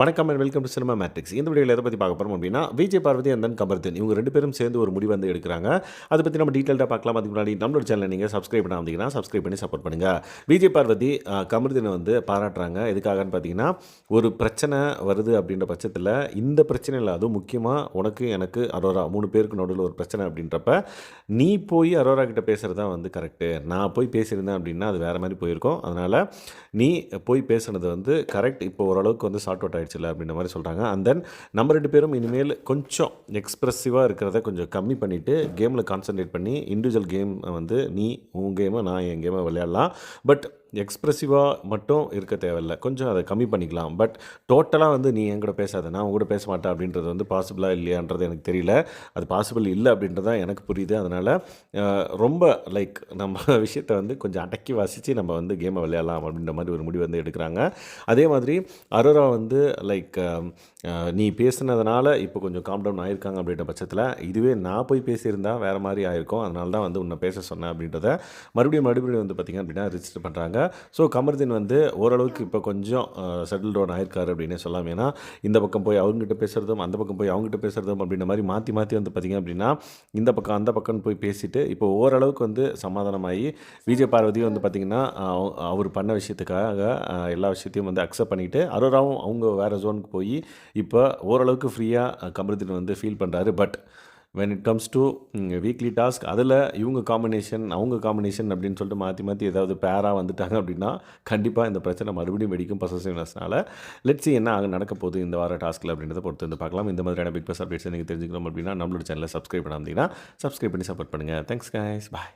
வணக்கம் and welcome to cinema matrix இந்த வீடியோவில் எதை பற்றி பார்க்க போகிறோம் அப்படின்னா விஜய் பார்வதி அண்ட் தென் கமர்தன் இவங்க ரெண்டு பேரும் சேர்ந்து ஒரு முடிவு வந்து எடுக்கிறாங்க. அதை பற்றி நம்ம டீட்டெயிலாக பார்க்கலாம். அதுக்கு முன்னாடி நம்மளோட சேனலை நீங்கள் சப்ஸ்கிரைப் பண்ணாமதிங்கன்னா சப்ஸ்கிரைப் பண்ணி சப்போர்ட் பண்ணுங்கள் விஜய் பார்வதி அஹ், வந்து பாராட்டுறாங்க. எதுக்காகன்னு பார்த்தீங்கன்னா ஒரு பிரச்சனை வருது அப்படின்ற பட்சத்தில் இந்த பிரச்சனை இல்லை அதுவும் முக்கியமாக உனக்கு எனக்கு அரோரா மூணு பேருக்கு நடுவில் ஒரு பிரச்சனை அப்படின்றப்ப நீ போய் அரோரா கிட்ட பேசுகிறது தான் வந்து கரெக்டு நான் போய் பேசியிருந்தேன் அப்படின்னா அது வேறு மாதிரி போயிருக்கும். அதனால் நீ போய் பேசுனது வந்து கரெக்ட் இப்போ ஓரளவுக்கு வந்து சார்ட் அவுட் ஆகிடுச்சு ஆயிடுச்சுல அப்படின்ற மாதிரி சொல்கிறாங்க அண்ட் தென் நம்ம ரெண்டு பேரும் இனிமேல் கொஞ்சம் எக்ஸ்ப்ரெசிவாக இருக்கிறத கொஞ்சம் கம்மி பண்ணிவிட்டு கேமில் கான்சென்ட்ரேட் பண்ணி இண்டிவிஜுவல் கேம் வந்து நீ உன் கேமை நான் என் கேமை விளையாடலாம். பட் எக்ஸ்ப்ரெசிவாக மட்டும் இருக்க தேவையில்ல. கொஞ்சம் அதை கம்மி பண்ணிக்கலாம். பட் டோட்டலாக வந்து நீ என் கூட பேசாத நான் உன் கூட பேச மாட்டேன் அப்படின்றது வந்து பாசிபிளாக இல்லையான்றது எனக்கு தெரியல. அது பாசிபிள் இல்லை அப்படின்றது தான் எனக்கு புரியுது. அதனால் ரொம்ப லைக் நம்ம விஷயத்தை வந்து கொஞ்சம் அடக்கி வாசித்து நம்ம வந்து கேமை விளையாடலாம் அப்படின்ற மாதிரி ஒரு முடிவு வந்து எடுக்கிறாங்க. அதே மாதிரி அரோரா வந்து லைக் நீ பேசுனதுனால இப்போ கொஞ்சம் காம் டவுன் ஆயிருக்காங்க அப்படின்ற பட்சத்தில் இதுவே நான் போய் பேசியிருந்தால் வேறு மாதிரி ஆயிருக்கும். அதனால தான் வந்து உன்னை பேச சொன்னேன் அப்படின்றத மறுபடியும் மறுபடியும் வந்து பார்த்திங்க அப்படின்னா ரிஜிஸ்டர் பண்ணுறாங்க ஸோ கமருதீன் வந்து ஓரளவுக்கு இப்போ கொஞ்சம் செட்டில் டவுன் ஆயிருக்காரு அப்படின்னு சொல்லலாம். ஏன்னா இந்த பக்கம் போய் அவங்ககிட்ட பேசுகிறதும் அந்த பக்கம் போய் அவங்ககிட்ட பேசுகிறதும் அப்படின்ற மாதிரி மாற்றி மாற்றி வந்து பார்த்திங்க அப்படின்னா இந்த பக்கம் அந்த பக்கம் போய் பேசிட்டு இப்போ ஓரளவுக்கு வந்து சமாதானமாகி விஜய் பார்வதியும் வந்து பார்த்திங்கன்னா அவர் பண்ண விஷயத்துக்காக எல்லா விஷயத்தையும் வந்து அக்செப்ட் பண்ணிவிட்டு அரோராவும் அவங்க வேறு ஜோனுக்கு போய் இப்போ ஓரளவுக்கு ஃப்ரீயாக கமருதீன் வந்து ஃபீல் பண்ணுறாரு but when it comes to weekly task அதில் இவங்க காம்பினேஷன் அவங்க காம்பினேஷன் அப்படின்னு சொல்லிட்டு மாற்றி மாற்றி ஏதாவது பேராக வந்துட்டாங்க அப்படின்னா கண்டிப்பாக இந்த பிரச்சனை மறுபடியும் வெடிக்கும் பசசிவ்னஸ்னால லெட்ஸி என்ன ஆக நடக்க போகுது இந்த வார டாஸ்க்கில் அப்படின்றத பொறுத்து வந்து பார்க்கலாம். இந்த மாதிரியான பிக் பாஸ் அப்டேட்ஸ் நீங்கள் தெரிஞ்சுக்கணும் அப்படின்னா நம்மளோட சேனலை சப்ஸ்கிரைப் பண்ணாமல் சப்ஸ்கிரைப் பண்ணி சப்போர்ட் பண்ணுங்கள் தேங்க்ஸ் கைஸ் பாய்